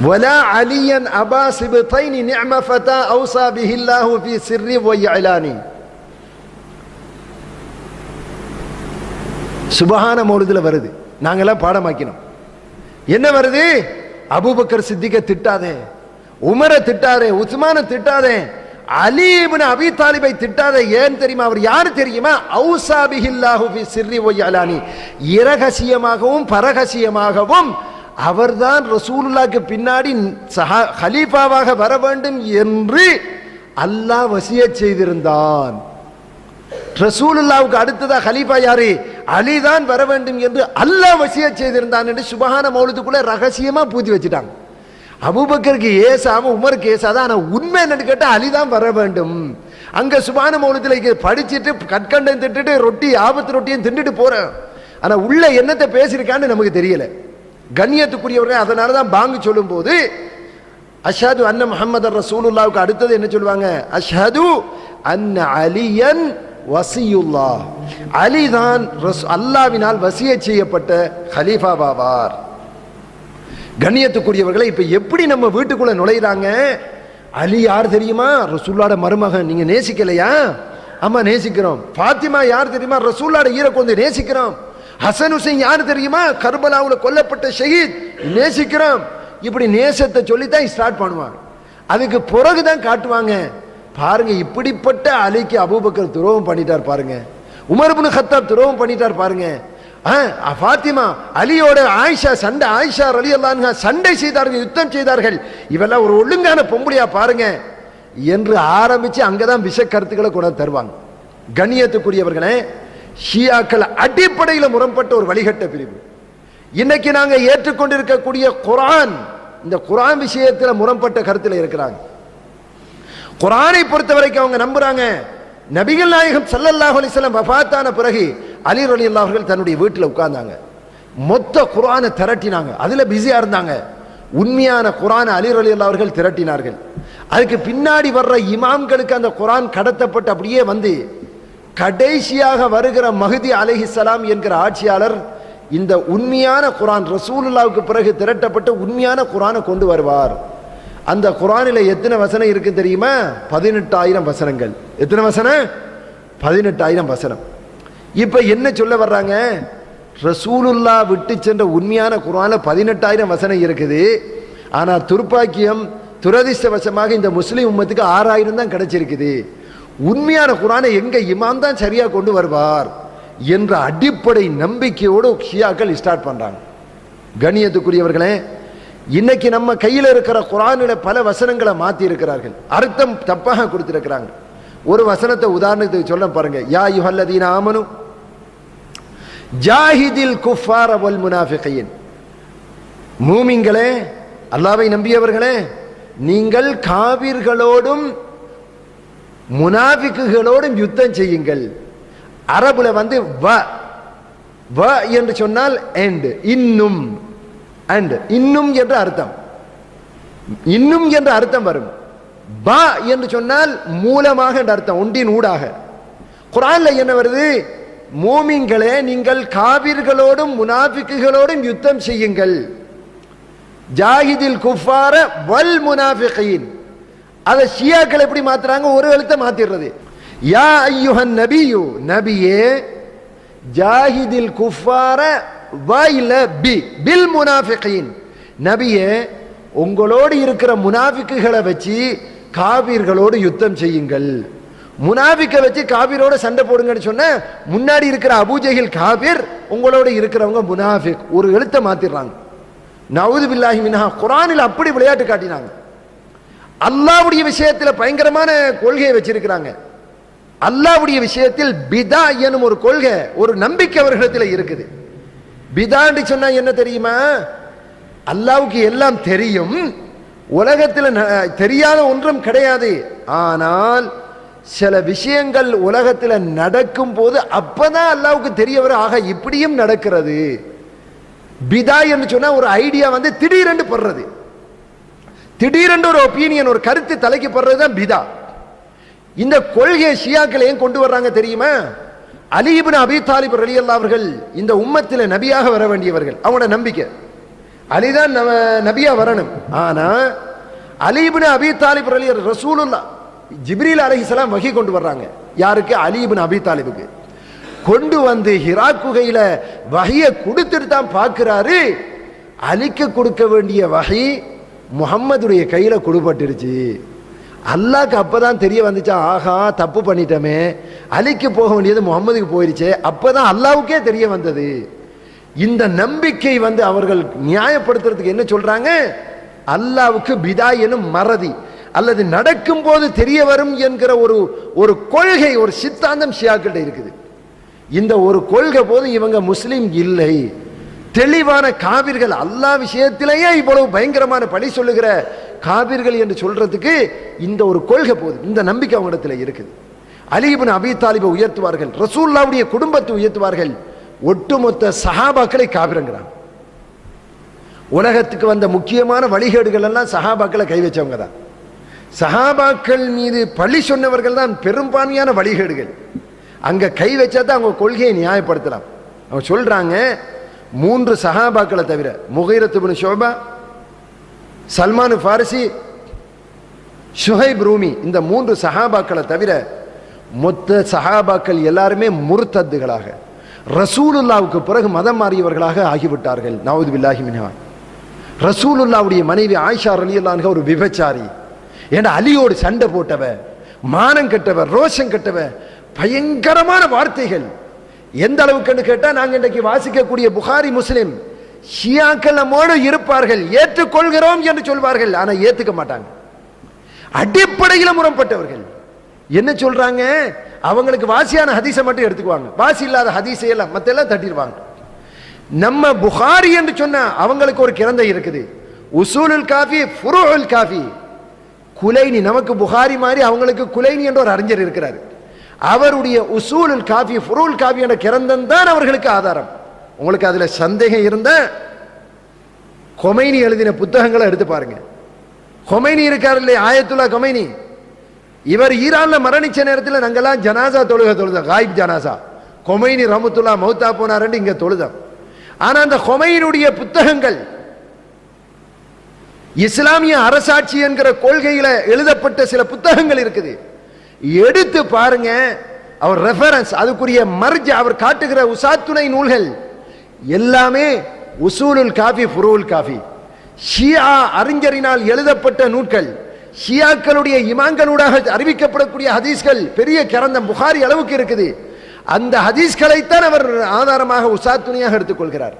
ولا عليا أبا سبطين نعم فتى أوصى به الله في سر وإعلان சுபஹான மௌலுதுல வருது நாங்கெல்லாம் பாடமாக்கினோம் என்ன வருது அபூபக்கர் சித்திக்க திட்டாதே உமரை திட்டாதே உஸ்மான திட்டாதே அலி இப்னு அபி தாலிபை திட்டாதே ஏன் தெரியுமா அவர் யார் தெரியுமா ஔசா பிஹில்லாஹு ஃபி சிர்ரி வ இஅலானி இரகசியமாகவும் பரகசியமாகவும் அவர்தான் ரசூலுல்லாஹ்க்கு பின்னாடி சஹா ஹலீஃபாவாக வர வேண்டும் என்று அல்லாஹ் வசிய செய்திருந்தான். ரசூலுல்லாவுக்கு அடுத்ததா ஹலீஃபா யாரு? அலி தான் வர வேண்டும் என்று அல்லாஹ் வசிய செய்திருந்தான் என்று சுபஹான மௌலத்துக்குள்ள ரகசியமா பூத்தி வச்சுட்டாங்க. அபூபக்கருக்கு ஏசாம உமருக்கு ஏசாதான் ஆனா உண்மை என்னன்னு கேட்டா அலி தான் வர வேண்டும். அங்க சுபான மௌலத்தில் படிச்சுட்டு கற்கண்டம் திட்டுட்டு ரொட்டி ஆபத்து ரொட்டியும் தின்னுட்டு போறேன். ஆனா உள்ள என்னத்தை பேசியிருக்கான்னு நமக்கு தெரியலை. கண்ணியத்துக்குரியவர்கள். அதனால தான் பாங்கு சொல்லும்போது அஷாது அன்ன முகமது ரசூலுல்லாவுக்கு அடுத்தது என்ன சொல்லுவாங்க? அஷாது அன்ன அலியன் வசியுல்லா அலி தான் ரஸ்- அல்லாவினால் வசிய செய்யப்பட்ட ஹலீஃபாவாவார். கண்ணியத்துக்குரியவர்களை இப்போ எப்படி நம்ம வீட்டுக்குள்ளே நுழையிறாங்க? அலி யார் தெரியுமா? ரசூல்லாட மருமகன். நீங்கள் நேசிக்கலையா? ஆமாம் நேசிக்கிறோம். ஃபாத்திமா யார் தெரியுமா? ரசூல்லாட ஈர கொஞ்சம் நேசிக்கிறோம். ஹசன் ஹுசைன் யார் தெரியுமா? கர்பலாவில் கொல்லப்பட்ட ஷஹீத். நேசிக்கிறோம். இப்படி நேசத்தை சொல்லித்தான் ஸ்டார்ட் பண்ணுவாங்க. அதுக்கு பிறகுதான் காட்டுவாங்க. பாருங்க இப்படிப்பட்ட அலிக்கு அபூபக்கர் துரோகம் பண்ணிட்டார் பாருங்க. உமர்புனு ஹத்தாப் துரோகம் பண்ணிட்டார் பாருங்க. ஆ, ஃபாத்திமா அலியோட ஆயிஷா சண்டை ஆயிஷா அலி அல்லான்ஹா சண்டை செய்தார்கள் யுத்தம் செய்தார்கள். இவெல்லாம் ஒரு ஒழுங்கான பொம்பளையா பாருங்க. என்று ஆரம்பிச்சு அங்கதான் விஷ கருத்துக்களை கொண்டு தருவாங்க. கண்ணியத்துக்குரியவர்களே ஷியாக்கள் அடிப்படையில் முரண்பட்ட ஒரு வழிகட்ட பிரிவு. இன்னைக்கு நாங்க ஏற்றுக்கொண்டிருக்கக்கூடிய குரான் இந்த குரான் விஷயத்துல முரண்பட்ட கருத்துல இருக்கிறாங்க. குரானை பொறுத்த வரைக்கும் அவங்க நம்புறாங்க நபிகள் நாயகம் சல்லல்லாஹ் அலிஸ்லாம் வபாத்தான வஃபாத்தான பிறகு அலி அலி அவர்கள் தன்னுடைய வீட்டில் உட்கார்ந்தாங்க. மொத்த குரானை திரட்டினாங்க. அதுல பிஸியா இருந்தாங்க. உண்மையான குரான் அலி அலி அவர்கள் திரட்டினார்கள். அதுக்கு பின்னாடி வர்ற இமாம்களுக்கு அந்த குரான் கடத்தப்பட்டு அப்படியே வந்து கடைசியாக வருகிற மஹதி அலைஹிஸ்ஸலாம் என்கிற ஆட்சியாளர் இந்த உண்மையான குரான் ரசூலுல்லாவுக்கு பிறகு திரட்டப்பட்டு உண்மையான குரானை கொண்டு வருவார். அந்த குரானில் எத்தனை வசனம் இருக்கு தெரியுமா? பதினெட்டாயிரம் வசனங்கள். எத்தனை வசனம்? பதினெட்டாயிரம் வசனம். இப்போ என்ன சொல்ல வர்றாங்க? ரசூலுல்லா விட்டு சென்ற உண்மையான குரானில் பதினெட்டாயிரம் வசனம் இருக்குது. ஆனால் துர்ப்பாக்கியம் துரதிர்ஷ்டவசமாக இந்த முஸ்லீம் உம்மத்துக்கு ஆறாயிரம் தான் கிடைச்சிருக்குது. உண்மையான குரானை எங்கே இமாம் தான் சரியாக கொண்டு வருவார் என்ற அடிப்படை நம்பிக்கையோடு ஷியாக்கள் ஸ்டார்ட் பண்ணுறாங்க கணியத்துக்குரியவர்களே இன்னைக்கு நம்ம கையில் இருக்கிற குரானில் பல வசனங்களை மாற்றி இருக்கிறார்கள் அர்த்தம் தப்பாக கொடுத்துருக்கிறாங்க. ஒரு வசனத்தை உதாரணத்துக்கு சொல்ல பாருங்க. யா யுஹல்லதீன் ஆமனு ஜாஹிதில் குஃபார் அவல் முனாஃபிகையின் மூமிங்களே அல்லாவை நம்பியவர்களே நீங்கள் காவிர்களோடும் முனாஃபிக்குகளோடும் யுத்தம் செய்யுங்கள். அரபுல வந்து வ வ என்று சொன்னால் அண்ட் இன்னும் அண்ட் இன்னும் என்ற அர்த்தம். இன்னும் என்ற அர்த்தம் வரும். ப என்று சொன்னால் மூலமாக என்ற அர்த்தம் ஒன்றின் ஊடாக. குரான்ல என்ன வருது? மோமின்களே நீங்கள் காவிர்களோடும் முனாஃபிக்குகளோடும் யுத்தம் செய்யுங்கள். ஜாஹிதில் குஃபார வல் முனாஃபிகீன். அதை ஷியாக்கள் எப்படி மாத்துறாங்க? ஒரு எழுத்தை மாத்திடுறது யா ஐயுஹன் நபியு நபியே ஜாஹிதில் குஃபார வாயில பி பில் முனாஃபிகின். நபியே உங்களோடு இருக்கிற முனாஃபிக்குகளை வச்சு காபீர்களோடு யுத்தம் செய்யுங்கள். முனாஃபிக்கை வச்சு காபீரோட சண்டை போடுங்கன்னு சொன்ன முன்னாடி இருக்கிற அபூஜகில் காபீர் உங்களோட இருக்கிறவங்க முனாஃபிக். ஒரு எழுத்தை மாத்திடுறாங்க நவுது பில்லாஹி மின்ஹா குரானில் அப்படி விளையாட்டு காட்டினாங்க. அல்லாவுடைய விஷயத்தில் பயங்கரமான கொள்கையை வச்சிருக்கிறாங்க. அல்லாவுடைய விஷயத்தில் பிதா எனும் ஒரு கொள்கை ஒரு நம்பிக்கை அவர்களிடத்தில் இருக்குது. பிதாண்டு சொன்னா என்ன தெரியுமா? அல்லாவுக்கு எல்லாம் தெரியும். உலகத்தில் ந- தெரியாத ஒன்றும் கிடையாது. ஆனால் சில விஷயங்கள் உலகத்தில் நடக்கும் போது அப்பதான் அல்லாவுக்கு தெரியவர் ஆக இப்படியும் நடக்கிறது. பிதா என்று சொன்னா ஒரு ஐடியா வந்து திடீரென்று படுறது. திடீரென்று ஒரு ஒப்பீனியன் ஒரு கருத்து தலைக்கு படுறது தான் பிதா. இந்த கொள்கையை ஷியாக்கள் ஏன் கொண்டு வர்றாங்க தெரியுமா? அலிபின் அபி தாலிப் ரலியல்லா அவர்கள் இந்த உம்மத்தில் நபியாக வர வேண்டியவர்கள். அவங்களோட நம்பிக்கை. அலிதான் நம்ம நபியா வரணும். ஆனா அலிபின் அபி தாலிப் அலி ரசூலுல்லா ஜிப்ரீல் அலிஹிஸ்லாம் வகி கொண்டு வர்றாங்க. யாருக்கு? அலிபின் அபி தாலிபுக்கு. கொண்டு வந்து ஹிரா குகையில வகையை கொடுத்துட்டு தான் பார்க்கிறாரு. அலிக்கு கொடுக்க வேண்டிய வகை முகம்மதுடைய கையில் கொடுபட்டுருச்சு. அப்போ தான் தெரிய வந்துச்சா? ஆஹா தப்பு பண்ணிட்டோமே. அலிக்கு போக வேண்டியது முகம்மதுக்கு அப்போ தான் அல்லாவுக்கே தெரிய வந்தது. இந்த நம்பிக்கை வந்து அவர்கள் நியாயப்படுத்துறதுக்கு என்ன சொல்கிறாங்க அல்லாவுக்கு பிதா எனும் மறதி அல்லது நடக்கும் போது தெரிய வரும் என்கிற ஒரு ஒரு கொள்கை ஒரு சித்தாந்தம் ஷியாக்கிட்ட இருக்குது. இந்த ஒரு கொள்கை போது இவங்க முஸ்லீம் இல்லை. தெளிவான காவிர்கள் அல்லா விஷயத்திலேயே இவ்வளவு பயங்கரமான பழி சொல்லுகிற காவிர்கள் என்று சொல்றதுக்கு இந்த ஒரு கொள்கை போதும். இந்த நம்பிக்கை அவங்களிடத்தில் இருக்குது. அலிபன் அபி தாலிபை உயர்த்துவார்கள். ரசூல்லாவுடைய குடும்பத்தை உயர்த்துவார்கள். ஒட்டுமொத்த சஹாபாக்களை காவிரங்கிறாங்க உலகத்துக்கு வந்த முக்கியமான வழிகேடுகள் எல்லாம் சஹாபாக்களை கை வச்சவங்க தான். சஹாபாக்கள் மீது பழி சொன்னவர்கள் தான் பெரும்பான்மையான வழிகேடுகள். அங்க கை வச்சா தான் அவங்க கொள்கையை நியாயப்படுத்தலாம். அவங்க சொல்றாங்க மூன்று சஹாபாக்களை தவிர முகைரத்துபின் ஷோபா சல்மான் ஃபாரிசி ஷுஹைப் ரூமி இந்த மூன்று சஹாபாக்களை தவிர மொத்த சஹாபாக்கள் எல்லாருமே முர்த்தத்துகளாக ரசூலுல்லாவுக்கு பிறகு மதம் மாறியவர்களாக ஆகிவிட்டார்கள். நவது பில்லாஹி மின்ஹா. ரசூலுல்லாவுடைய மனைவி ஆயிஷா ரலியல்லான்க ஒரு விபச்சாரி. ஏன்னா அலியோடு சண்டை போட்டவ மானம் கெட்டவ ரோஷம் கெட்டவ பயங்கரமான வார்த்தைகள். எந்த அளவுக்குன்னு கேட்டால் நாங்கள் இன்றைக்கு வாசிக்கக்கூடிய புகாரி முஸ்லிம் ஷியாக்கள் நம்மோடு இருப்பார்கள் ஏற்றுக்கொள்கிறோம் என்று சொல்வார்கள் ஆனால் ஏற்றுக்க மாட்டாங்க. அடிப்படையில் முரண்பட்டவர்கள். என்ன சொல்றாங்க? அவங்களுக்கு வாசியான ஹதீஸை மட்டும் எடுத்துக்குவாங்க. வாசி இல்லாத ஹதீஸை எல்லாம் மத்த எல்லாம் தட்டிடுவாங்க. நம்ம புகாரி என்று சொன்னா அவங்களுக்கு ஒரு கிரந்தை இருக்குது. உசூலுல் காஃபி ஃபுருல் காஃபி. குலைனி நமக்கு புகாரி மாதிரி அவங்களுக்கு குலைனி என்ற ஒரு அறிஞர் இருக்கிறார். அவருடைய உசூலுல் காஃபி ஃபுரூல் காஃபி என்ற கிரந்தம் தான் அவர்களுக்கு ஆதாரம். உங்களுக்கு அதுல சந்தேகம் இருந்த கொமைனி எழுதின புத்தகங்களை எடுத்து பாருங்க. கொமைனி இருக்கார் இல்லையா? ஆயத்துல்லா கொமைனி இவர் ஈரான்ல மரணிச்ச நேரத்தில் நாங்கெல்லாம் ஜனாசா தொழுக தொழுதோம். காயிப் ஜனாசா. கொமைனி ரமத்துல்லா மௌத்தா போனார்னு இங்க தொழுதோம். ஆனா அந்த கொமைனுடைய புத்தகங்கள் இஸ்லாமிய அரசாட்சி என்கிற கொள்கையில எழுதப்பட்ட சில புத்தகங்கள் இருக்குது. எடுத்து பாருங்க அவர் ரெஃபரன்ஸ் அதுக்குரிய மர்ஜ் அவர் காட்டுகிற உசாத்துணை நூல்கள். எல்லாமே உசூலுல் காஃபி ஃபுரூல் காஃபி. ஷியா அறிஞரினால் எழுதப்பட்ட நூல்கள். ஷியாக்களுடைய இமாங்களூடாக அறிவிக்கப்படக்கூடிய ஹதீஸ்கள் பெரிய கிறந்த புகாரி அளவுக்கு இருக்குது. அந்த ஹதீஸ்களைத்தான் அவர் ஆதாரமாக உசாத்துணையாக எடுத்துக்கொள்கிறார்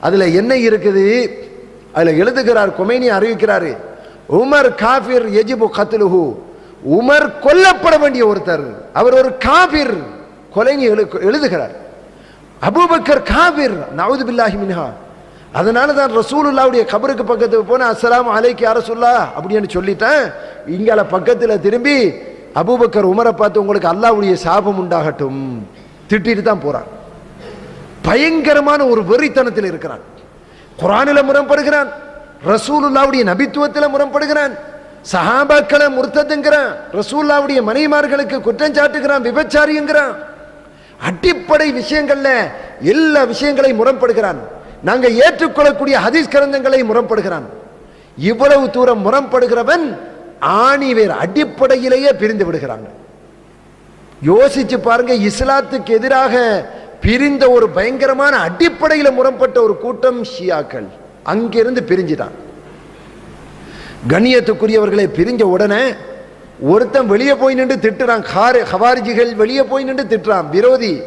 அதில் என்ன இருக்குது? அதில் எழுதுகிறார் கொமேனி அறிவிக்கிறாரு. உமர் காஃபிர் எஜிபு கத்லுஹூ. உமர் கொல்லப்பட வேண்டிய ஒருத்தர். அவர் ஒரு காபிர். கொலைங்க எழுதுகிறார். அபூபக்கர் காபிர். நவுது பில்லாஹி மின்ஹா. அதனால தான் ரசூலுல்லாவுடைய கபருக்கு பக்கத்துக்கு போன அஸ்லாம் அலைக்கு யா சொல்லா அப்படின்னு சொல்லிட்டேன். இங்கால பக்கத்தில் திரும்பி அபூபக்கர் உமரை பார்த்து உங்களுக்கு அல்லாஹ்வுடைய சாபம் உண்டாகட்டும். திட்டிட்டு தான் போகிறான் பயங்கரமான ஒரு வெறித்தனத்தில் இருக்கிறான். குரானில் முரண்படுகிறான். ரசூலுல்லாவுடைய நபித்துவத்தில் முரண்படுகிறான். சஹாபாக்களை முர்த்ததுங்கிறான் ரசூல்லாவுடைய மனைவிமார்களுக்கு குற்றம் சாட்டுகிறான் விபச்சாரிங்கிறான். அடிப்படை விஷயங்கள்ல எல்லா விஷயங்களையும் முரண்படுகிறான். நாங்கள் ஏற்றுக்கொள்ளக்கூடிய ஹதீஸ் கிரந்தங்களை முரண்படுகிறான். இவ்வளவு தூரம் முரண்படுகிறவன் ஆணிவேர் அடிப்படையிலேயே பிரிந்து விடுகிறாங்க. யோசிச்சு பாருங்க இஸ்லாத்துக்கு எதிராக பிரிந்த ஒரு பயங்கரமான அடிப்படையில் முரண்பட்ட ஒரு கூட்டம் ஷியாக்கள் அங்கிருந்து பிரிஞ்சுதான் கண்ணியத்துக்குரியவர்களை பிரிஞ்ச உடனே ஒருத்தன் வெளியே போய் நின்று திட்டுறான். ஹாரு ஹவாரிஜிகள் வெளியே போய் நின்று திட்டுறான். விரோதி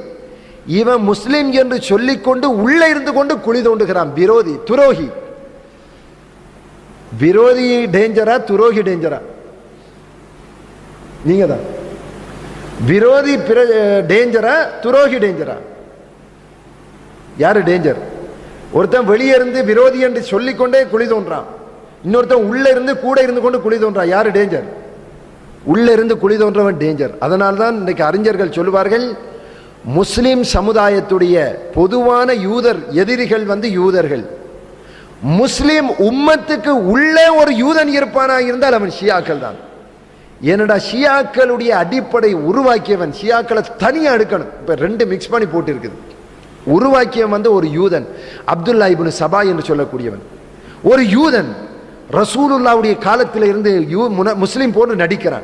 இவன் முஸ்லீம் என்று சொல்லிக்கொண்டு உள்ளே இருந்து கொண்டு குழி தோண்டுகிறான். விரோதி துரோகி. விரோதி டேஞ்சரா துரோகி டேஞ்சரா? நீங்க தான் விரோதி டேஞ்சரா துரோகி டேஞ்சரா? யாரு டேஞ்சர்? ஒருத்தன் வெளியே இருந்து விரோதி என்று சொல்லிக்கொண்டே குழி தோன்றான். இன்னொருத்தன் உள்ள இருந்து கூட இருந்து கொண்டு குழி தோன்றா யாரு? டேஞ்சர் உள்ள இருந்து குழி தோன்றவன் டேஞ்சர் அதனால தான் இன்றைக்கு அறிஞர்கள் சொல்லுவார்கள் முஸ்லிம் சமுதாயத்துடைய பொதுவான யூதர் எதிரிகள் வந்து யூதர்கள். முஸ்லிம் உம்மத்துக்கு உள்ளே ஒரு யூதன் இருப்பானா? இருந்தால் அவன் ஷியாக்கள் தான். என்னடா ஷியாக்களுடைய அடிப்படை உருவாக்கியவன் ஷியாக்களை தனியாக எடுக்கணும். இப்போ ரெண்டு மிக்ஸ் பண்ணி போட்டிருக்குது. உருவாக்கியவன் வந்து ஒரு யூதன் அப்துல்லா இபின் சபா என்று சொல்லக்கூடியவன். ஒரு யூதன் ரசூலுல்லாவுடைய காலத்தில் இருந்து யூ முன- போன்று நடிக்கிறான்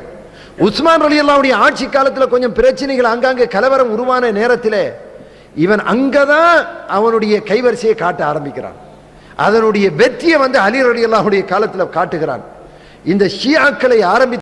உஸ்மான் அலி அல்லாவுடைய ஆட்சி காலத்தில் கொஞ்சம் பிரச்சனைகள் அங்காங்கே கலவரம் உருவான நேரத்தில் இவன் அங்கே தான் அவனுடைய கைவரிசையை காட்ட ஆரம்பிக்கிறான். அதனுடைய வெற்றியை வந்து அலி அலி அல்லாவுடைய காலத்தில் காட்டுகிறான். இந்த ஷியாக்களை ஆரம்பி